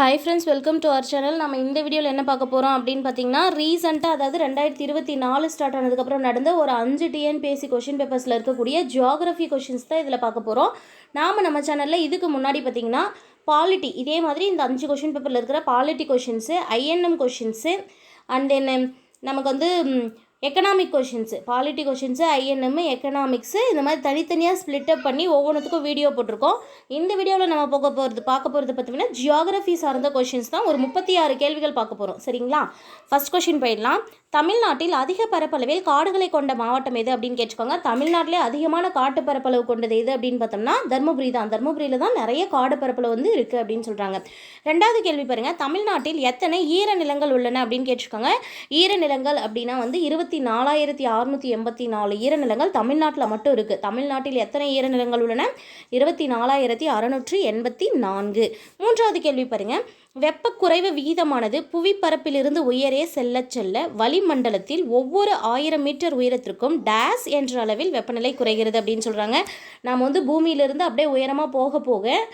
Hi friends welcome to our channel நம்ம இந்த வீடியோவில் என்ன பார்க்க போகிறோம் அப்படின்னு பார்த்தீங்கன்னா ரீசெண்டாக அதாவது ரெண்டாயிரத்தி இருபத்தி நாலு ஸ்டார்ட் ஆனதுக்கப்புறம் நடந்த ஒரு அஞ்சு டிஎன்பிஎஸ்சி கொஷின் பேப்பர்ஸில் இருக்கக்கூடிய ஜியாகிரஃபி கொஷின்ஸ் தான் இதில் பார்க்க போகிறோம் நாம் நம்ம சேனலில் இதுக்கு முன்னாடி பார்த்தீங்கன்னா பாலிட்டி இதே மாதிரி இந்த அஞ்சு கொஷின் பேப்பரில் இருக்கிற polity questions INM questions and then நமக்கு வந்து economic questions polity questions INM economics இந்த மாதிரி தனித்தனியாக ஸ்ப்ளிட்டப் பண்ணி ஒவ்வொன்றுத்துக்கும் வீடியோ போட்டிருக்கோம். இந்த வீடியோவில் நம்ம போக போகிறது பார்க்க போகிறது பார்த்தீங்கன்னா ஜியாகிரஃபி சார்ந்த கொஷின்ஸ் தான் ஒரு முப்பத்தி ஆறு கேள்விகள் பார்க்க போகிறோம் சரிங்களா? ஃபர்ஸ்ட் கொஷின் போயிடலாம். தமிழ்நாட்டில் அதிக பரப்பளவில் காடுகளை கொண்ட மாவட்டம் எது அப்படின்னு கேட்டுக்கோங்க. தமிழ்நாட்டிலே அதிகமான காட்டு பரப்பளவு கொண்டது எது அப்படின்னு பார்த்தோம்னா தருமபுரி தான். தருமபுரியில் தான் நிறைய காடு பரப்பளவு வந்து இருக்குது அப்படின்னு சொல்கிறாங்க ரெண்டாவது கேள்வி பாருங்கள் தமிழ்நாட்டில் எத்தனை ஈரநிலங்கள் உள்ளன அப்படின்னு கேட்டிருக்காங்க ஈரநிலங்கள் அப்படின்னா வந்து இருபத்தி நாலாயிரத்தி அறுநூற்றி எண்பத்தி நாலு ஈரநிலங்கள் தமிழ்நாட்டில் மட்டும் இருக்குது தமிழ்நாட்டில் எத்தனை ஈரநிலங்கள் உள்ளன? இருபத்தி நாலாயிரத்தி அறநூற்றி எண்பத்தி நான்கு. மூன்றாவது கேள்வி பாருங்கள் வெப்பக்குறைவு விகிதமானது புவிப்பரப்பிலிருந்து உயரே செல்ல செல்ல வளிமண்டலத்தில் ஒவ்வொரு ஆயிரம் மீட்டர் உயரத்திற்கும் டேஸ் என்ற அளவில் வெப்பநிலை குறைகிறது அப்படின்னு சொல்கிறாங்க நாம் வந்து பூமியிலிருந்து அப்படியே உயரமாக போக போக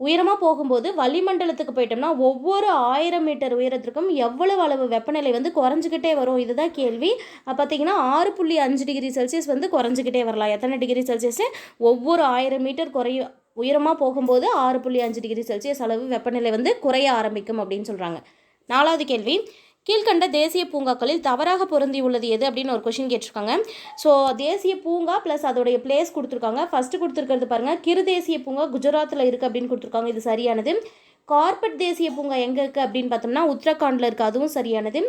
உயரமாக போகும்போது வளிமண்டலத்துக்கு போயிட்டோம்னா ஒவ்வொரு ஆயிரம் மீட்டர் உயரத்திற்கும் எவ்வளவு அளவு வெப்பநிலை வந்து குறைஞ்சிக்கிட்டே வரும்? இதுதான் கேள்வி. பார்த்தீங்கன்னா ஆறு புள்ளி அஞ்சு டிகிரி செல்சியஸ் வந்து குறைஞ்சிக்கிட்டே வரலாம். எத்தனை டிகிரி செல்சியஸ் ஒவ்வொரு ஆயிரம் மீட்டர் குறையும் உயரமாக போகும்போது ஆறு புள்ளி அஞ்சு டிகிரி செல்சியஸ் அளவு வெப்பநிலை வந்து குறைய ஆரம்பிக்கும் அப்படின்னு சொல்கிறாங்க நாலாவது கேள்வி கீழ்கண்ட தேசிய பூங்காக்களில் தவறாக பொருந்தியுள்ளது எது அப்படின்னு ஒரு கொஷின் கேட்டிருக்காங்க. ஸோ தேசிய பூங்கா ப்ளஸ் அதோடைய பிளேஸ் கொடுத்துருக்காங்க. ஃபஸ்ட்டு கொடுத்துருக்கிறது பாருங்கள் கிரு தேசிய பூங்கா குஜராத்தில் இருக்குது அப்படின்னு கொடுத்துருக்காங்க. இது சரியானது. கார்பெட் தேசிய பூங்கா எங்கே இருக்குது அப்படின்னு பார்த்தோம்னா உத்தரகாண்டில் இருக்குது அதுவும் சரியானது.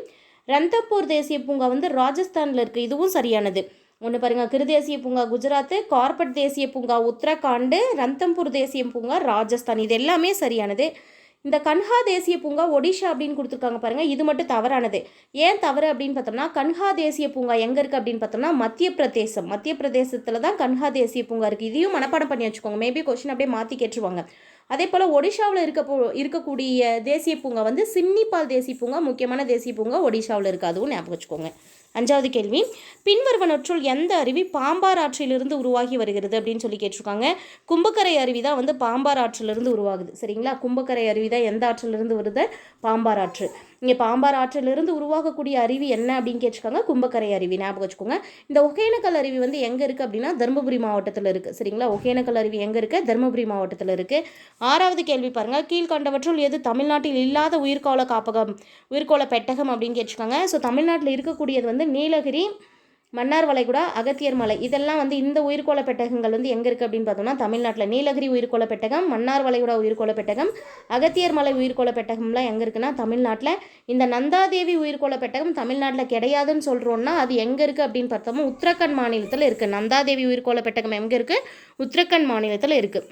ரந்தப்பூர் தேசிய பூங்கா வந்து ராஜஸ்தானில் இருக்குது இதுவும் சரியானது. ஒன்று பாருங்கள் கிரு தேசிய பூங்கா குஜராத்து கார்பட் தேசிய பூங்கா உத்தரகாண்டு ரந்தம்பூர் தேசிய பூங்கா ராஜஸ்தான். இது எல்லாமே சரியானது. இந்த கன்ஹா தேசிய பூங்கா ஒடிஷா அப்படின்னு கொடுத்துருக்காங்க பாருங்கள் இது மட்டும் தவறானது. ஏன் தவறு அப்படின்னு பார்த்தோம்னா கன்ஹா தேசிய பூங்கா எங்கே இருக்குது அப்படின்னு பார்த்தோம்னா மத்திய பிரதேசம். மத்திய பிரதேசத்தில் தான் கன்ஹா தேசிய பூங்கா இருக்குது இதையும் மனப்பாடம் பண்ணி வச்சுக்கோங்க. மேபி கொஷின் அப்படியே மாற்றி கேட்டுருவாங்க. அதே போல் ஒடிஷாவில் இருக்க இருக்கக்கூடிய தேசிய பூங்கா வந்து சின்னிபால் தேசிய பூங்கா முக்கியமான தேசிய பூங்கா ஒடிஷாவில் இருக்குது அதுவும் ஞாபகம் வச்சுக்கோங்க. அஞ்சாவது கேள்வி. பின்வருவனற்றுள் எந்த அருவி பாம்பார் ஆற்றிலிருந்து உருவாகி வருகிறது அப்படின்னு சொல்லி கேட்டிருக்காங்க. கும்பக்கரை அருவி தான் வந்து பாம்பார் ஆற்றிலிருந்து உருவாகுது. சரிங்களா? கும்பக்கரை அருவி தான் எந்த ஆற்றிலிருந்து வருது? பாம்பார் ஆற்று. இங்கே பாம்பார் ஆற்றிலிருந்து உருவாகக்கூடிய அருவி என்ன அப்படின்னு கேட்டிருக்காங்க கும்பக்கரை அருவி ஞாபகம் வச்சுக்கோங்க. இந்த ஒகேனக்கல் அருவி வந்து எங்கே இருக்குது அப்படின்னா தருமபுரி மாவட்டத்தில் இருக்குது சரிங்களா? ஒகேனக்கல் அருவி எங்கே இருக்குது தருமபுரி மாவட்டத்தில் இருக்குது ஆறாவது கேள்வி பாருங்கள் கீழ்கண்டவற்றுள் எது தமிழ்நாட்டில் இல்லாத உயிர்கோள காப்பகம் உயிர்கோள பெட்டகம் அப்படின்னு கேட்டிருக்காங்க ஸோ தமிழ்நாட்டில் இருக்கக்கூடியது வந்து நீலகிரி மன்னார் வளைகுடா அகத்தியர் மலை. இதெல்லாம் வந்து இந்த உயிர்கோள பெட்டகங்கள் வந்து எங்கே இருக்குது அப்படின்னு பார்த்தோம்னா தமிழ்நாட்டில் நீலகிரி உயிர்கோள பெட்டகம் மன்னார் வளைகுடா உயிர்கோள பெட்டகம் அகத்தியர் மலை உயிர்கோள பெட்டகம்லாம் எங்கே இருக்குன்னா தமிழ்நாட்டில். இந்த நந்தாதேவி உயிர்கோள பெட்டகம் தமிழ்நாட்டில் கிடையாதுன்னு சொல்கிறோன்னா அது எங்கே இருக்குது அப்படின்னு பார்த்தோம்னா உத்தரகண்ட் மாநிலத்தில் இருக்குது நந்தாதேவி உயிர்கோள பெட்டகம் எங்கே இருக்குது உத்தரகண்ட் மாநிலத்தில் இருக்குது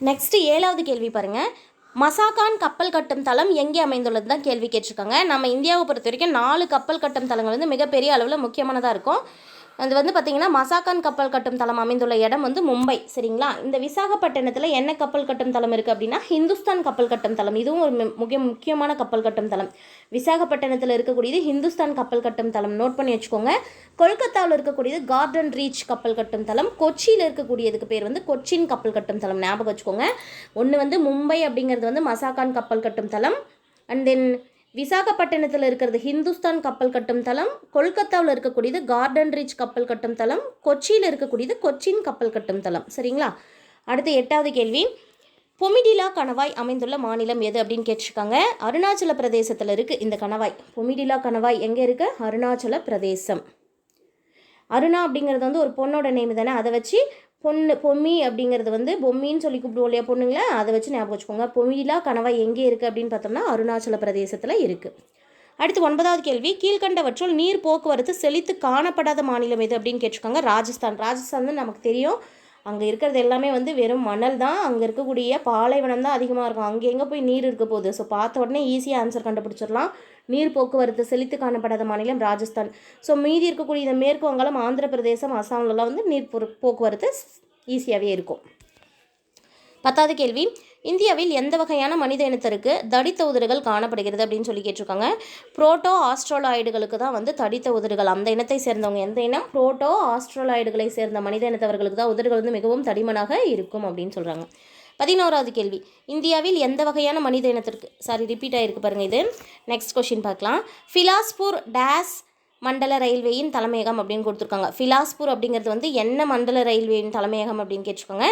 நெக்ஸ்ட்டு ஏழாவது கேள்வி பாருங்கள் மசாகான் கப்பல் கட்டும் தளம் எங்கே அமைந்துள்ளது தான் கேள்வி கேட்டிருக்காங்க. நம்ம இந்தியாவை பொறுத்த வரைக்கும் நாலு கப்பல் கட்டும் தளங்கள் வந்து மிகப்பெரிய அளவில் முக்கியமானதாக இருக்கும். அது வந்து பார்த்திங்கன்னா மசாக்கான் கப்பல் கட்டும் தளம் அமைந்துள்ள இடம் வந்து மும்பை சரிங்களா? இந்த விசாகப்பட்டினத்தில் என்ன கப்பல் கட்டும் தளம் இருக்குது அப்படின்னா ஹிந்துஸ்தான் கப்பல் கட்டும் தளம் இதுவும் ஒரு முக்கிய முக்கியமான கப்பல் கட்டும் தளம் விசாகப்பட்டினத்தில் இருக்கக்கூடியது ஹிந்துஸ்தான் கப்பல் கட்டும் தளம் நோட் பண்ணி வச்சுக்கோங்க. கொல்கத்தாவில் இருக்கக்கூடியது கார்டன் ரீச் கப்பல் கட்டும் தளம் கொச்சியில் இருக்கக்கூடியதுக்கு பேர் வந்து கொச்சின் கப்பல் கட்டும் தளம் ஞாபகம் வச்சுக்கோங்க. ஒன்று வந்து மும்பை அப்படிங்கிறது வந்து மசாக்கான் கப்பல் கட்டும் தளம் அண்ட் தென் விசாகப்பட்டினத்தில் இருக்கிறது ஹிந்துஸ்தான் கப்பல் கட்டும் தளம் கொல்கத்தாவில் இருக்கக்கூடியது கார்டன் ரிச் கப்பல் கட்டும் தளம் கொச்சியில் இருக்கக்கூடியது கொச்சின் கப்பல் கட்டும் தளம். சரிங்களா? அடுத்து எட்டாவது கேள்வி. பொமிடிலா கணவாய் அமைந்துள்ள மாநிலம் எது அப்படின்னு கேட்டிருக்காங்க. அருணாச்சல பிரதேசத்தில் இருக்குது இந்த கணவாய். பொமிடிலா கணவாய் எங்கே இருக்கு? அருணாச்சல பிரதேசம். அருணா அப்படிங்கிறது வந்து ஒரு பொண்ணோட நேம் தானே? அதை வச்சு பொண்ணு பொம்மி அப்படிங்கிறது வந்து பொம்மின்னு சொல்லி கூப்பிடுவோம் இல்லையா பொண்ணுங்களா? அதை வச்சு ஞாபகம் வச்சுக்கோங்க. பொமிலா கனவா எங்கே இருக்குது அப்படின்னு பார்த்தோம்னா அருணாச்சல பிரதேசத்தில் இருக்குது அடுத்து ஒன்பதாவது கேள்வி. கீழ்கண்டவற்றுள் நீர் போக்குவரத்து செழித்து காணப்படாத மாநிலம் எது அப்படின்னு கேட்டிருக்காங்க. ராஜஸ்தான். ராஜஸ்தான் நமக்கு தெரியும். அங்கே இருக்கிறது எல்லாமே வந்து வெறும் மணல் தான். அங்கே இருக்கக்கூடிய பாலைவனம் தான் அதிகமாக இருக்கும். அங்கே எங்கே போய் நீர் இருக்க போகுது? ஸோ பார்த்த உடனே ஈஸியாக ஆன்சர் கண்டுபிடிச்சிடலாம். நீர் போக்குவரத்து செழித்து காணப்படாத மாநிலம் ராஜஸ்தான். ஸோ மீதி இருக்கக்கூடிய இந்த மேற்கு வங்காளம் ஆந்திர பிரதேசம் அசாம்லலாம் வந்து நீர் போக்குவரத்து ஈஸியாகவே இருக்கும். பத்தாவது கேள்வி. இந்தியாவில் எந்த வகையான மனித இனத்திற்கு தடித்த உதிர்கள் காணப்படுகிறது அப்படின்னு சொல்லி கேட்டிருக்காங்க. புரோட்டோ ஆஸ்ட்ரோலாய்டுகளுக்கு தான் வந்து தடித்த உதிர்கள். அந்த இனத்தை சேர்ந்தவங்க எந்த இனம்? புரோட்டோ ஆஸ்ட்ரோலாய்டுகளை சேர்ந்த மனித இனத்தவர்களுக்கு தான் உதிர்கள் வந்து மிகவும் தடிமனாக இருக்கும் அப்படின்னு சொல்கிறாங்க பதினோராவது கேள்வி. இந்தியாவில் எந்த வகையான மனித இனத்திற்கு சாரி ரிப்பீட் ஆகிருக்கு பாருங்கள் இது. நெக்ஸ்ட் கொஷின் பார்க்கலாம். ஃபிலாஸ்பூர் டேஸ் மண்டல ரயில்வேயின் தலைமையகம் அப்படின்னு கொடுத்துருக்காங்க. ஃபிலாஸ்பூர் அப்படிங்கிறது வந்து என்ன மண்டல ரயில்வேயின் தலைமையகம் அப்படின்னு கேட்டிருக்காங்க.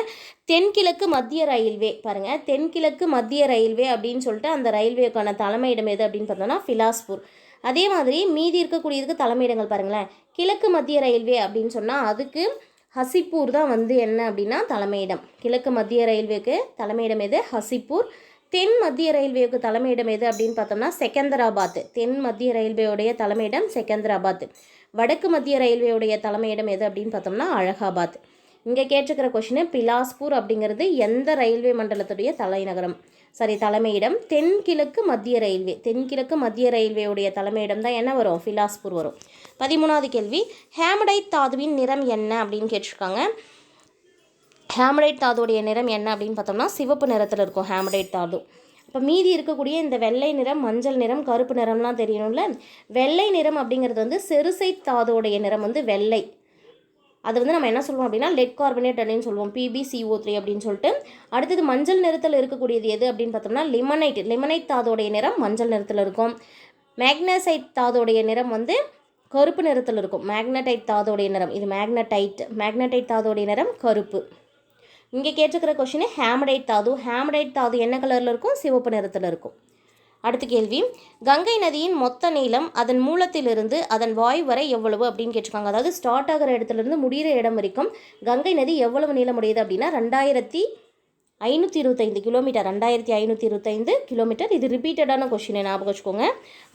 தென்கிழக்கு மத்திய ரயில்வே பாருங்கள் தென்கிழக்கு மத்திய ரயில்வே அப்படின்னு சொல்லிட்டு அந்த ரயில்வேக்கான தலைமையிடம் எது அப்படின்னு பார்த்தோம்னா ஃபிலாஸ்பூர் அதே மாதிரி மீதி இருக்கக்கூடியதுக்கு தலைமையிடங்கள் பாருங்களேன். கிழக்கு மத்திய ரயில்வே அப்படின்னு சொன்னால் அதுக்கு ஹசிப்பூர் தான் வந்து என்ன அப்படின்னா தலைமையிடம். கிழக்கு மத்திய ரயில்வேக்கு தலைமையிடம் எது? ஹசிப்பூர். தென் மத்திய ரயில்வேக்கு தலைமையிடம் எது அப்படின்னு பார்த்தோம்னா செகந்தராபாத். தென் மத்திய ரயில்வேயுடைய தலைமையிடம் செகந்தராபாத். வடக்கு மத்திய ரயில்வேவுடைய தலைமையிடம் எது அப்படின்னு பார்த்தோம்னா அழகாபாத். இங்கே கேட்டிருக்கிற கொஷின் பிலாஸ்பூர் அப்படிங்கிறது எந்த ரயில்வே மண்டலத்துடைய தலைநகரம்? சாரி தலைமையிடம் தென்கிழக்கு மத்திய ரயில்வே. தென்கிழக்கு மத்திய ரயில்வேவுடைய தலைமையிடம் தான் என்ன வரும்? பிலாஸ்பூர் வரும். பதிமூணாவது கேள்வி ஹேமடைட் தாதுவின் நிறம் என்ன அப்படின்னு கேட்டிருக்காங்க. ஹேமடைட் தாதுடைய நிறம் என்ன அப்படின்னு பார்த்தோம்னா சிவப்பு நிறத்தில் இருக்கும் ஹேமடைட் தாது. இப்போ மீதி இருக்கக்கூடிய இந்த வெள்ளை நிறம் மஞ்சள் நிறம் கருப்பு நிறம்லாம் தெரியணும்ல? வெள்ளை நிறம் அப்படிங்கிறது வந்து செருசை தாதுடைய நிறம் வந்து வெள்ளை. அது வந்து நம்ம என்ன சொல்லுவோம் அப்படின்னா லெட் கார்பனேட் அப்படின்னு சொல்லுவோம் பிபிசிஓ த்ரீ அப்படின்னு சொல்லிட்டு. அடுத்தது மஞ்சள் நிறத்தில் இருக்கக்கூடியது எது அப்படின்னு பார்த்தோம்னா லிமனைட் லிமனைட் தாதோடைய நிறம் மஞ்சள் நிறத்தில் இருக்கும். மேக்னசைட் தாதோடைய நிறம் வந்து கருப்பு நிறத்தில் இருக்கும். மேக்னடைட் தாதோடைய நிறம். இது மேக்னடைட் மேக்னடைட் தாதோடைய நிறம் கருப்பு. இங்கே கேட்டிருக்கிற கொஷின் ஹேமடைட் தாது. ஹேமடைட் தாது என்ன கலரில் இருக்கும்? சிவப்பு நிறத்தில் இருக்கும். அடுத்த கேள்வி. கங்கை நதியின் மொத்த நீளம் அதன் மூலத்திலிருந்து அதன் வாய் வரை எவ்வளவு அப்படின்னு கேட்டிருக்காங்க. அதாவது ஸ்டார்ட் ஆகிற இடத்துலேருந்து முடிகிற இடம் வரைக்கும் கங்கை நதி எவ்வளவு நீளமுடையது அப்படின்னா ரெண்டாயிரத்தி ஐநூற்றி இருபத்தைந்து கிலோமீட்டர் ரெண்டாயிரத்தி ஐநூற்றி இருபத்தைந்து கிலோமீட்டர் இது ரிப்பீட்டடான கொஷினை ஞாபகம் வச்சுக்கோங்க.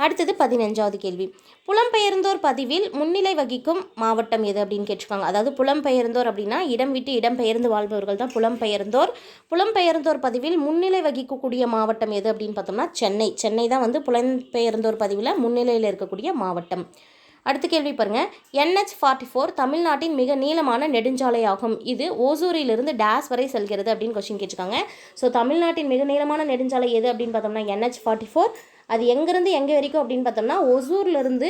அடுத்தது பதினஞ்சாவது கேள்வி. புலம்பெயர்ந்தோர் பதிவில் முன்னிலை வகிக்கும் மாவட்டம் எது அப்படின்னு கேட்டிருக்காங்க. அதாவது புலம்பெயர்ந்தோர் அப்படின்னா இடம் விட்டு இடம் பெயர்ந்து வாழ்பவர்கள் தான் புலம்பெயர்ந்தோர். புலம்பெயர்ந்தோர் பதிவில் முன்னிலை வகிக்கக்கூடிய மாவட்டம் எது அப்படின்னு பார்த்தோம்னா சென்னை. சென்னை தான் வந்து புலம்பெயர்ந்தோர் பதிவில் முன்னிலையில் இருக்கக்கூடிய மாவட்டம். அடுத்த கேள்வி பாருங்கள் என்ஹெச் ஃபார்ட்டி ஃபோர் தமிழ்நாட்டின் மிக நீளமான நெடுஞ்சாலையாகும். இது ஓசூரிலிருந்து டேஸ் வரை செல்கிறது அப்படின்னு கொஸ்டின் கேட்டிருக்காங்க. ஸோ தமிழ்நாட்டின் மிக நீளமான நெடுஞ்சாலை எது அப்படின்னு பார்த்தோம்னா என்ஹெச் ஃபார்ட்டி ஃபோர் அது எங்கேருந்து எங்கே வரைக்கும் அப்படின்னு பார்த்தோம்னா ஒசூர்லேருந்து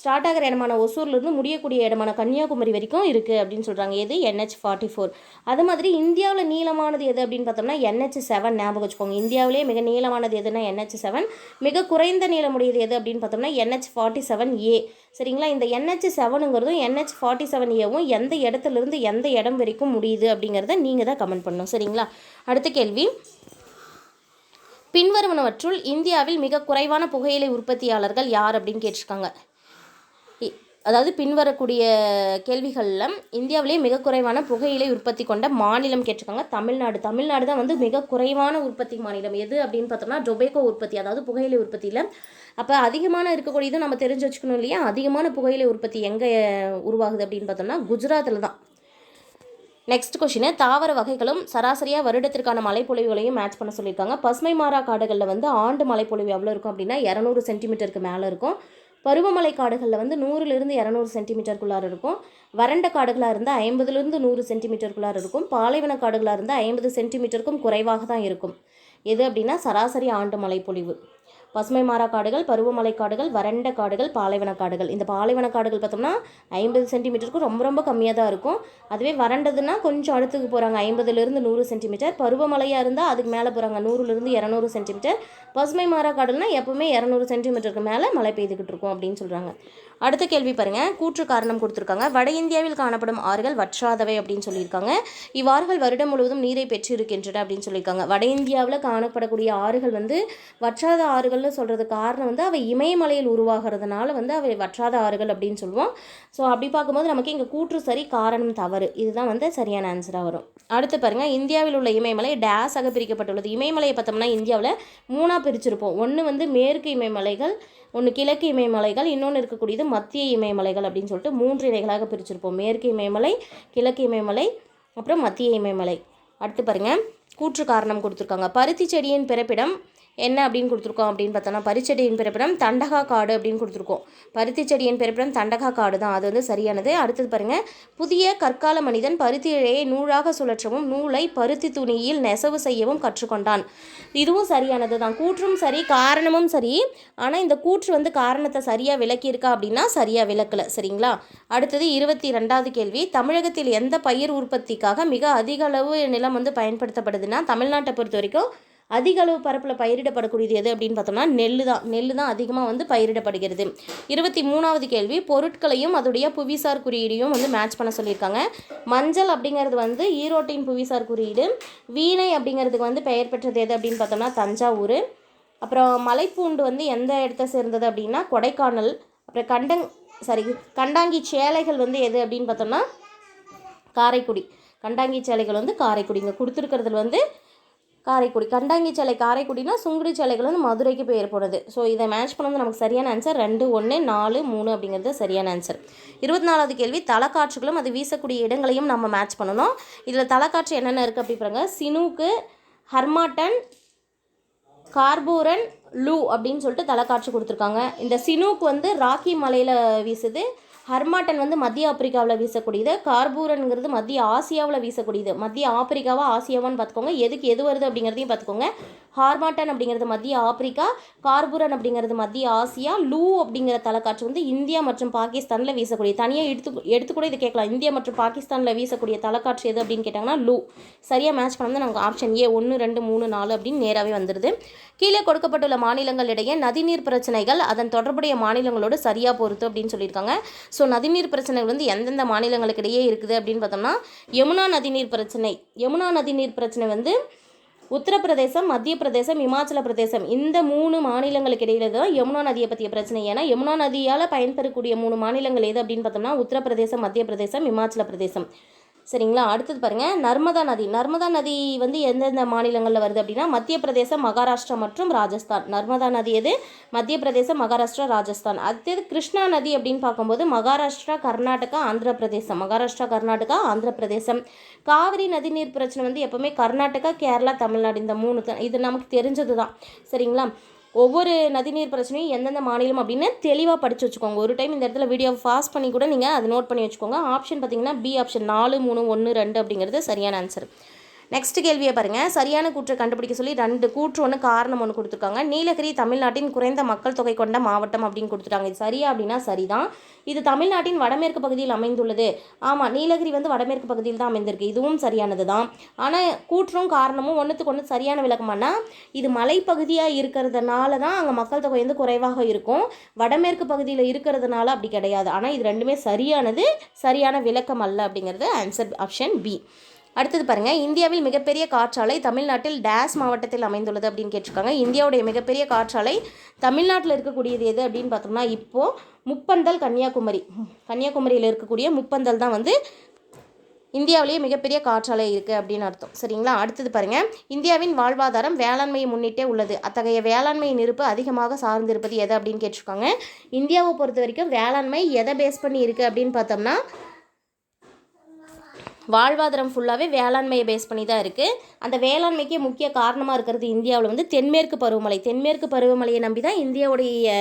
ஸ்டார்ட் ஆகிற இடமான ஒசூர்லேருந்து முடியக்கூடிய இடமான கன்னியாகுமரி வரைக்கும் இருக்குது அப்படின்னு சொல்கிறாங்க எது? என்ஹெச் ஃபார்ட்டி ஃபோர் அது மாதிரி இந்தியாவில் நீளமானது எது அப்படின்னு பார்த்தோம்னா என்ஹெச் செவன் ஞாபகம் வச்சுக்கோங்க. இந்தியாவிலேயே மிக நீளமானது எதுனா என்ஹெச் செவன் மிக குறைந்த நீளமுடையது எது அப்படின்னு பார்த்தோம்னா என்ஹெச் ஃபார்ட்டி செவன் ஏ சரிங்களா? இந்த என்ஹெச் செவனுங்கிறதும் என்ஹெச் ஃபார்ட்டி செவன் ஏவும் எந்த இடத்துலேருந்து எந்த இடம் வரைக்கும் முடியுது அப்படிங்கிறத நீங்கள் தான் கமெண்ட் பண்ணணும். சரிங்களா? அடுத்த கேள்வி. பின்வருவனவற்றுள் இந்தியாவில் மிக குறைவான புகையிலை உற்பத்தியாளர்கள் யார் அப்படின்னு கேட்டிருக்காங்க. அதாவது பின்வரக்கூடிய கேள்விகளில் இந்தியாவிலேயே மிக குறைவான புகையிலை உற்பத்தி கொண்ட மாநிலம் கேட்டிருக்காங்க. தமிழ்நாடு. தமிழ்நாடு தான் வந்து மிக குறைவான உற்பத்தி மாநிலம். எது அப்படின்னு பார்த்தோம்னா டொபேக்கோ உற்பத்தி அதாவது புகையிலை உற்பத்தியில். அப்போ அதிகமான இருக்கக்கூடியதும் நம்ம தெரிஞ்சு வச்சுக்கணும் இல்லையா? அதிகமான புகையிலை உற்பத்தி எங்கே உருவாகுது அப்படின்னு பார்த்தோம்னா குஜராத்தில் தான். நெக்ஸ்ட் கொஷின் தாவர வகைகளும் சராசரியாக வருடத்திற்கான மழைப்பொழிவுகளையும் மேட்ச் பண்ண சொல்லியிருக்காங்க. பசுமை மாறா காடுகளில் வந்து ஆண்டு மழைப்பொழிவு எவ்வளோ இருக்கும் அப்படின்னா இரநூறு சென்டிமீட்டருக்கு மேலே இருக்கும். பருவமழை காடுகளில் வந்து நூறுலேருந்து இரநூறு சென்டிமீட்டருக்குள்ளார இருக்கும். வறண்ட காடுகளாக இருந்தால் ஐம்பதுலேருந்து நூறு சென்டிமீட்டருக்குள்ளார இருக்கும். பாலைவன காடுகளாக இருந்தால் ஐம்பது சென்டிமீட்டருக்கும் குறைவாக தான் இருக்கும். எது அப்படின்னா சராசரி ஆண்டு மழைப்பொழிவு. பசுமை மாறா காடுகள் பருவமலை காடுகள் வறண்ட காடுகள் பாலைவன காடுகள். இந்த பாலைவன காடுகள் பார்த்தோம்னா ஐம்பது சென்டிமீட்டருக்கும் ரொம்ப ரொம்ப கம்மியாக தான் இருக்கும். அதுவே வறண்டதுன்னா கொஞ்சம் அடுத்துக்கு போகிறாங்க ஐம்பதுலேருந்து நூறு சென்டிமீட்டர். பருவமழையாக இருந்தால் அதுக்கு மேலே போகிறாங்க நூறுலேருந்து இரநூறு சென்டிமீட்டர். பசுமை மாறா காடுனா எப்பவுமே இரநூறு சென்டிமீட்டருக்கு மேலே மழை பெய்துக்கிட்டு இருக்கும் அப்படின்னு சொல்கிறாங்க அடுத்த கேள்வி பாருங்க. கூற்று காரணம் கொடுத்துருக்காங்க. வட இந்தியாவில் காணப்படும் ஆறுகள் வற்றாதவை அப்படின்னு சொல்லியிருக்காங்க. இவ்வாறுகள் வருடம் முழுவதும் நீரை பெற்றிருக்கின்றன அப்படின்னு சொல்லியிருக்காங்க. வட இந்தியாவில் காணப்படக்கூடிய ஆறுகள் வந்து வற்றாத ஆறுகள் ஆறுகள்னு சொல்கிறதுக்கு காரணம் வந்து அவை இமயமலையில் உருவாகிறதுனால வந்து அவை வற்றாத ஆறுகள் அப்படின்னு சொல்லுவோம். ஸோ அப்படி பார்க்கும்போது நமக்கு இங்கே கூற்று சரி காரணம் தவறு. இதுதான் வந்து சரியான ஆன்சராக வரும். அடுத்து பாருங்கள் இந்தியாவில் உள்ள இமயமலை டேஸாக பிரிக்கப்பட்டுள்ளது. இமயமலையை பார்த்தோம்னா இந்தியாவில் மூணாக பிரிச்சிருப்போம். ஒன்று வந்து மேற்கு இமயமலைகள் ஒன்று கிழக்கு இமயமலைகள் இன்னொன்று இருக்கக்கூடியது மத்திய இமயமலைகள் அப்படின்னு சொல்லிட்டு மூன்று இலைகளாக பிரிச்சிருப்போம். மேற்கு இமயமலை கிழக்கு இமயமலை அப்புறம் மத்திய இமயமலை. அடுத்து பாருங்கள் கூற்று காரணம் கொடுத்துருக்காங்க. பருத்தி செடியின் பிறப்பிடம் என்ன அப்படின்னு கொடுத்துருக்கோம் அப்படின்னு பார்த்தோம்னா பரிச்செடியின் பிறப்பிடம் தண்டகா காடு அப்படின்னு கொடுத்துருக்கோம். பருத்தி செடியின் பிறப்பிடம் தண்டகா காடு தான். அது வந்து சரியானது. அடுத்தது பாருங்கள் புதிய கற்கால மனிதன் பருத்தி இழையை நூலாக சுழற்றவும் நூலை பருத்தி துணியில் நெசவு செய்யவும் கற்றுக்கொண்டான். இதுவும் சரியானது தான். கூற்றும் சரி காரணமும் சரி. ஆனால் இந்த கூற்று வந்து காரணத்தை சரியாக விளக்கியிருக்கா அப்படின்னா சரியாக விளக்கலை. சரிங்களா? அடுத்தது இருபத்தி ரெண்டாவது கேள்வி. தமிழகத்தில் எந்த பயிர் உற்பத்திக்காக மிக அதிக அளவு நிலம் வந்து பயன்படுத்தப்படுதுன்னா தமிழ்நாட்டை பொறுத்த வரைக்கும் அதிக அளவு பரப்பில் பயிரிடப்படக்கூடியது எது அப்படின்னு பார்த்தோம்னா நெல் தான். நெல் தான் அதிகமாக வந்து பயிரிடப்படுகிறது. இருபத்தி மூணாவது கேள்வி பொருட்களையும் அதோடைய புவிசார் குறியீடையும் வந்து மேட்ச் பண்ண சொல்லியிருக்காங்க. மஞ்சள் அப்படிங்கிறது வந்து ஈரோட்டின் புவிசார் குறியீடு. வீணை அப்படிங்கிறதுக்கு வந்து பெயர் பெற்றது எது அப்படின்னு பார்த்தோம்னா தஞ்சாவூர். அப்புறம் மலைப்பூண்டு வந்து எந்த இடத்த சேர்ந்தது அப்படின்னா கொடைக்கானல். அப்புறம் கண்டங் சாரி கண்டாங்கி சேலைகள் வந்து எது அப்படின்னு பார்த்தோம்னா காரைக்குடி. கண்டாங்கி சேலைகள் வந்து காரைக்குடி. இங்கே கொடுத்துருக்கிறதுல வந்து காரைக்குடி. கண்டாங்கி சேலை காரைக்குடினா சுங்குடி சேலைகள் வந்து மதுரைக்கு பெயர் போனது ஸோ இதை மேட்ச் பண்ணது நமக்கு சரியான ஆன்சர் ரெண்டு ஒன்று நாலு மூணு அப்படிங்கிறது சரியான ஆன்சர் இருபத்தி நாலாவது கேள்வி தலைக்காற்றுகளும் அது வீசக்கூடிய இடங்களையும் நம்ம மேட்ச் பண்ணணும். இதில் தலைக்காற்று என்னென்ன இருக்குது அப்படி பாருங்க. சினுக்கு ஹர்மாட்டன் கார்பூரன் லூ அப்படின்னு சொல்லிட்டு தலைக்காட்சி கொடுத்துருக்காங்க. இந்த சினூக் வந்து ராக்கி மலையில் வீசுது. ஹர்மாட்டன் வந்து மத்திய ஆப்பிரிக்காவில் வீசக்கூடியது கார்பூரனுங்கிறது மத்திய ஆசியாவில் வீசக்கூடியது. மத்திய ஆப்பிரிக்காவா ஆசியாவான்னு பார்த்துக்கோங்க. எதுக்கு எது வருது அப்படிங்கிறதையும் பார்த்துக்கோங்க. ஹார்மாட்டன் அப்படிங்கிறது மத்திய ஆப்பிரிக்கா கார்பூரன் அப்படிங்கிறது மத்திய ஆசியா லூ அப்படிங்கிற தலைக்காற்று வந்து இந்தியா மற்றும் பாகிஸ்தானில் வீசக்கூடிய தனியாக எடுத்து எடுத்து கூட இது கேட்கலாம். இந்தியா மற்றும் பாகிஸ்தானில் வீசக்கூடிய தலைக்காற்று எது அப்படின்னு கேட்டாங்கன்னா லூ. சரியாக மேட்ச் பண்ணால் நாங்கள் ஆப்ஷன் ஏ ஒன்று ரெண்டு மூணு நாலு அப்படின்னு நேராகவே வந்துடுது கீழே கொடுக்கப்பட்டுள்ள மாநிலங்களிடையே நதிநீர் பிரச்சனைகள் அதன் தொடர்புடைய மாநிலங்களோடு சரியாக பொறுத்து அப்படின்னு சொல்லியிருக்காங்க. ஸோ நதிநீர் பிரச்சனைகள் வந்து எந்தெந்த மாநிலங்களுக்கு இடையே இருக்குது அப்படின்னு பார்த்தோம்னா யமுனா நதிநீர் பிரச்சனை. யமுனா நதிநீர் பிரச்சனை வந்து உத்தரப்பிரதேசம் மத்திய பிரதேசம் இமாச்சல பிரதேசம். இந்த மூணு மாநிலங்களுக்கு இடையில தான் யமுனா நதியை பற்றிய பிரச்சனை. ஏன்னா யமுனா நதியால் பயன்பெறக்கூடிய மூணு மாநிலங்கள் எது அப்படின்னு பார்த்தோம்னா உத்தரப்பிரதேசம் மத்திய பிரதேசம் இமாச்சல பிரதேசம். சரிங்களா? அடுத்தது பாருங்கள் நர்மதா நதி. நர்மதா நதி வந்து எந்தெந்த மாநிலங்களில் வருது அப்படின்னா மத்திய பிரதேசம் மகாராஷ்டிரா மற்றும் ராஜஸ்தான். நர்மதா நதி எது? மத்திய பிரதேசம் மகாராஷ்டிரா ராஜஸ்தான். அடுத்தது கிருஷ்ணா நதி அப்படின்னு பார்க்கும்போது மகாராஷ்டிரா கர்நாடகா ஆந்திர பிரதேசம் மகாராஷ்டிரா கர்நாடகா ஆந்திர பிரதேசம் காவிரி நதிநீர் பிரச்சனை வந்து எப்போவுமே கர்நாடகா கேரளா தமிழ்நாடு இந்த மூணு இது நமக்கு தெரிஞ்சது தான் சரிங்களா? ஒவ்வொரு நதிநீர் பிரச்சனையும் எந்தெந்த மாநிலம் அப்படின்னு தெளிவாக படித்து வச்சுக்கோங்க. ஒரு டைம் இந்த இடத்துல வீடியோ ஃபாஸ்ட் பண்ணி கூட நீங்கள் அதை நோட் பண்ணி வச்சுக்கோங்க. ஆப்ஷன் பார்த்தீங்கன்னா பி ஆப்ஷன் நாலு மூணு ஒன்று ரெண்டு அப்படிங்கிறது சரியான ஆன்சர் நெக்ஸ்ட் கேள்வியை பாருங்கள் சரியான கூற்றை கண்டுபிடிக்க சொல்லி ரெண்டு கூற்று ஒன்று காரணம் ஒன்று கொடுத்துருக்காங்க. நீலகிரி தமிழ்நாட்டின் குறைந்த மக்கள் தொகை கொண்ட மாவட்டம் அப்படின்னு கொடுத்துட்டாங்க. இது சரியா அப்படின்னா சரிதான். இது தமிழ்நாட்டின் வடமேற்கு பகுதியில் அமைந்துள்ளது. ஆமாம் நீலகிரி வந்து வடமேற்கு பகுதியில் தான் அமைந்திருக்கு. இதுவும் சரியானது தான் ஆனால் கூற்றும் காரணமும் ஒன்றுத்துக்கு ஒன்று சரியான விளக்கமானா இது மலைப்பகுதியாக இருக்கிறதுனால தான் அங்கே மக்கள் தொகை வந்து குறைவாக இருக்கும். வடமேற்கு பகுதியில் இருக்கிறதுனால அப்படி கிடையாது. ஆனால் இது ரெண்டுமே சரியானது சரியான விளக்கம் அல்ல அப்படிங்கிறது ஆன்சர் ஆப்ஷன் பி அடுத்தது பாருங்கள் இந்தியாவில் மிகப்பெரிய காற்றாலை தமிழ்நாட்டில் டேஸ் மாவட்டத்தில் அமைந்துள்ளது அப்படின்னு கேட்டிருக்காங்க. இந்தியாவுடைய மிகப்பெரிய காற்றாலை தமிழ்நாட்டில் இருக்கக்கூடியது எது அப்படின்னு பார்த்தோம்னா இப்போது முப்பந்தல் கன்னியாகுமரி. கன்னியாகுமரியில் இருக்கக்கூடிய முப்பந்தல் தான் வந்து இந்தியாவிலேயே மிகப்பெரிய காற்றாலை இருக்குது அப்படின்னு அர்த்தம். சரிங்களா? அடுத்தது பாருங்கள் இந்தியாவின் வாழ்வாதாரம் வேளாண்மையை முன்னிட்டே உள்ளது. அத்தகைய வேளாண்மையின் இருப்பு அதிகமாக சார்ந்திருப்பது எது அப்படின்னு கேட்டிருக்காங்க. இந்தியாவை பொறுத்த வரைக்கும் வேளாண்மை எதை பேஸ் பண்ணி இருக்குது அப்படின்னு பார்த்தோம்னா வாழ்வாதாரம் ஃபுல்லாகவே வேளாண்மையை பேஸ் பண்ணி தான் இருக்குது அந்த வேளாண்மைக்கு முக்கிய காரணமாக இருக்கிறது இந்தியாவில் வந்து தென்மேற்கு பருவமழை. தென்மேற்கு பருவமழையை நம்பி தான் இந்தியாவுடைய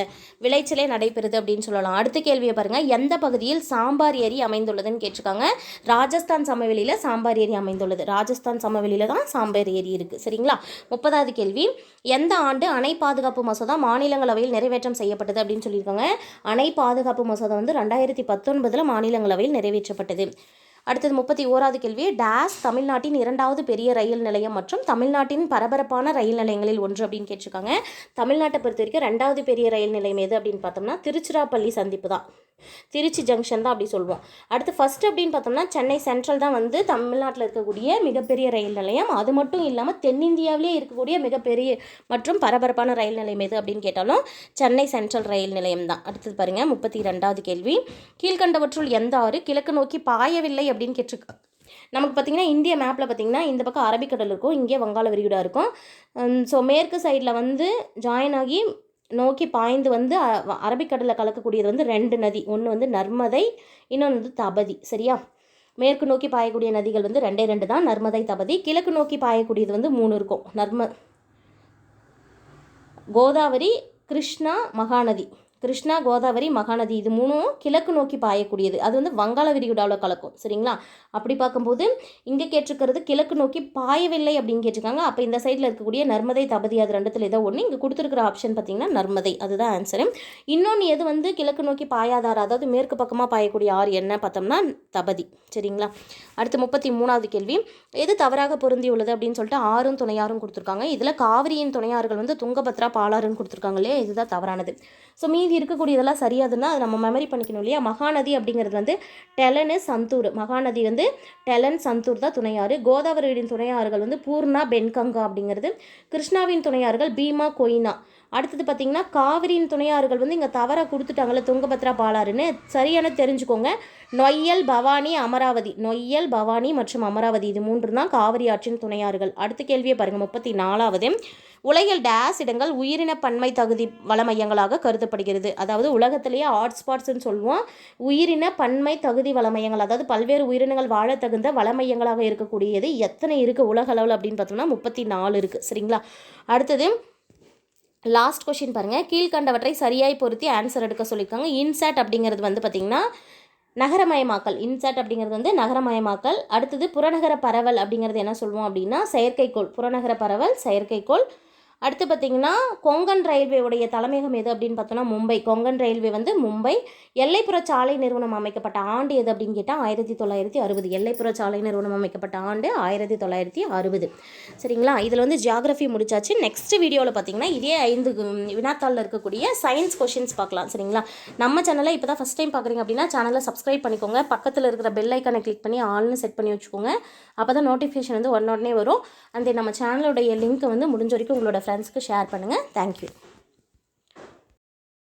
விளைச்சலே நடைபெறுது அப்படின்னு சொல்லலாம். அடுத்த கேள்வியை பாருங்கள் எந்த பகுதியில் சாம்பார் ஏரி அமைந்துள்ளதுன்னு கேட்டிருக்காங்க. ராஜஸ்தான் சமவெளியில் சாம்பார் ஏரி அமைந்துள்ளது. ராஜஸ்தான் சமவெளியில் தான் சாம்பார் ஏரி இருக்குது சரிங்களா? முப்பதாவது கேள்வி. எந்த ஆண்டு அணை பாதுகாப்பு மசோதா மாநிலங்களவையில் நிறைவேற்றம் செய்யப்பட்டது அப்படின்னு சொல்லியிருக்காங்க. அணை பாதுகாப்பு மசோதா வந்து ரெண்டாயிரத்தி பத்தொன்பதில் மாநிலங்களவையில் நிறைவேற்றப்பட்டது. அடுத்தது முப்பத்தி ஓராவது கேள்வி. டேஸ் தமிழ்நாட்டின் இரண்டாவது பெரிய ரயில் நிலையம் மற்றும் தமிழ்நாட்டின் பரபரப்பான ரயில் நிலையங்களில் ஒன்று அப்படின்னு கேட்டிருக்காங்க. தமிழ்நாட்டை பொறுத்த வரைக்கும் ரெண்டாவது பெரிய ரயில் நிலையம் எது அப்படின்னு பார்த்தோம்னா திருச்சிராப்பள்ளி சந்திப்பு தான். திருச்சி ஜங்ஷன் தான் அப்படி சொல்லுவோம். அடுத்து ஃபர்ஸ்ட் அப்படின்னு பார்த்தோம்னா சென்னை சென்ட்ரல் தான் வந்து தமிழ்நாட்டில் இருக்கக்கூடிய மிகப்பெரிய ரயில் நிலையம். அது மட்டும் இல்லாமல் தென்னிந்தியாவிலே இருக்கக்கூடிய மிகப்பெரிய மற்றும் பரபரப்பான ரயில் நிலையம் எது அப்படின்னு கேட்டாலும் சென்னை சென்ட்ரல் ரயில் நிலையம் தான். அடுத்தது பாருங்கள் முப்பத்தி ரெண்டாவது கேள்வி. கீழ்கண்டவற்றுள் எந்த ஆறு கிழக்கு நோக்கி பாயவில்லை அப்படின்னு கேட்டிருக்காங்க நமக்கு பார்த்திங்கன்னா இந்திய மேப்பில் பார்த்திங்கன்னா இந்த பக்கம் அரபிக்கடல் இருக்கும் இங்கே வங்காள விரிகுடா இருக்கும். ஸோ மேற்கு சைடில் வந்து ஜாயின் ஆகி நோக்கி பாய்ந்து வந்து அரபிக்கடலில் கலக்கக்கூடியது வந்து ரெண்டு நதி. ஒன்று வந்து நர்மதை இன்னொன்று வந்து தபதி. சரியா? மேற்கு நோக்கி பாயக்கூடிய நதிகள் வந்து ரெண்டே ரெண்டு தான் நர்மதை தபதி. கிழக்கு நோக்கி பாயக்கூடியது வந்து மூணு இருக்கும். நர்ம கோதாவரி கிருஷ்ணா மகாநதி. கிருஷ்ணா கோதாவரி மகாநதி. இது மூணும் கிழக்கு நோக்கி பாயக்கூடியது. அது வந்து வங்காள விரிகுடாவில் கலக்கும். சரிங்களா? அப்படி பார்க்கும்போது இங்கே கேட்டிருக்கிறது கிழக்கு நோக்கி பாயவில்லை அப்படின்னு கேட்டிருக்காங்க. அப்போ இந்த சைடில் இருக்கக்கூடிய நர்மதை தபதி அது ரெண்டுத்தில் ஏதோ ஒன்று இங்கே கொடுத்துருக்குற ஆப்ஷன் பார்த்திங்கன்னா நர்மதை. அதுதான் ஆன்சரு இன்னொன்று எது வந்து கிழக்கு நோக்கி பாயாதார்? அதாவது மேற்கு பக்கமாக பாயக்கூடிய ஆறு என்ன பார்த்தோம்னா தபதி. சரிங்களா? அடுத்து முப்பத்தி மூணாவது கேள்வி. எது தவறாக பொருந்தியுள்ளது அப்படின்னு சொல்லிட்டு ஆறும் துணையாரும் கொடுத்துருக்காங்க. இதில் காவிரியின் துணையாறுகள் வந்து துங்கபத்ரா பாலாறுன்னு கொடுத்துருக்காங்க இல்லையா? இதுதான் தவறானது. ஸோ மீதி இருக்கக்கூடியதெல்லாம் சரியாதுன்னா அதை நம்ம மெமரி பண்ணிக்கணும் இல்லையா? மகாநதி அப்படிங்கிறது வந்து டெலனு சந்தூர். மகாநதி வந்து டெலன் சந்தூர் தான் துணையாறு. கோதாவரியின் துணையாறுகள் வந்து பூர்ணா பென்கங்கா அப்படிங்கிறது. கிருஷ்ணாவின் துணையாறுகள் பீமா கொய்னா. அடுத்தது பார்த்திங்கன்னா காவிரியின் துணையாறுகள் வந்து இங்கே தவறாக கொடுத்துட்டாங்களே துங்கபத்ரா பாலாறுன்னு. சரியான தெரிஞ்சுக்கோங்க. நொய்யல் பவானி அமராவதி. நொய்யல் பவானி மற்றும் அமராவதி இது மூன்று தான் காவிரி ஆற்றின் துணையாறுகள். அடுத்த கேள்வியை பாருங்கள் முப்பத்தி நாலாவது. உலகில் டேஸ் இடங்கள் உயிரின பன்மை தகுதி வள மையங்களாக கருதப்படுகிறது. அதாவது உலகத்திலேயே ஹாட்ஸ்பாட்ஸ்ன்னு சொல்லுவோம். உயிரின பன்மை தகுதி வள மையங்கள் அதாவது பல்வேறு உயிரினங்கள் வாழ தகுந்த வள மையங்களாக இருக்கக்கூடியது எத்தனை இருக்குது உலக அளவில் அப்படின்னு பார்த்தோம்னா முப்பத்தி நாலு இருக்குது சரிங்களா? அடுத்தது லாஸ்ட் கொஷின் பாருங்கள் கீழ்கண்டவற்றை சரியாய் பொருத்தி ஆன்சர் எடுக்க சொல்லியிருக்காங்க. இன்சாட் அப்படிங்கிறது வந்து பார்த்திங்கன்னா நகரமயமாக்கல். இன்சாட் அப்படிங்கிறது வந்து நகரமயமாக்கல். அடுத்தது புறநகர பரவல் அப்படிங்கிறது என்ன சொல்லுவோம் அப்படின்னா செயற்கைக்கோள். புறநகர பரவல் செயற்கைக்கோள் அடுத்து பார்த்திங்கன்னா கொங்கன் ரயில்வேவுடைய தலைமையகம் எது அப்படின்னு பார்த்தோன்னா மும்பை. கொங்கன் ரயில்வே வந்து மும்பை. எல்லைப்புற சாலை நிறுவனம் அமைக்கப்பட்ட ஆண்டு எது அப்படின்னு கேட்டால் ஆயிரத்தி தொள்ளாயிரத்தி அறுபது. எல்லைப்புற சாலை நிறுவனம் அமைக்கப்பட்ட ஆண்டு ஆயிரத்தி தொள்ளாயிரத்தி அறுபது. சரிங்களா? இதில் வந்து ஜியாகிரஃபி முடிச்சாச்சு. நெக்ஸ்ட் வீடியோவில் பார்த்தீங்கன்னா இதே ஐந்து கு- வினாத்தாளில் இருக்கக்கூடிய சயின்ஸ் கொஷின்ஸ் பார்க்கலாம். சரிங்களா? நம்ம சேனலை இப்போ தான் ஃபஸ்ட் டைம் பார்க்குறீங்க அப்படின்னா சேனலை சப்ஸ்கிரைப் பண்ணிக்கோங்க. பக்கத்தில் இருக்கிற பெல் ஐக்கானை கிளிக் பண்ணி ஆல்னு செட் பண்ணி வச்சுக்கோங்க. அப்போ தான் நோட்டிஃபிகேஷன் வந்து உடனே வரும். அந்த நம்ம சேனலுடைய லிங்க்கை வந்து முடிஞ்ச வரைக்கும் உங்களோட ஃப்ரெண்ட்ஸ்க்கு ஷேர் பண்ணுங்கள் தேங்க்யூ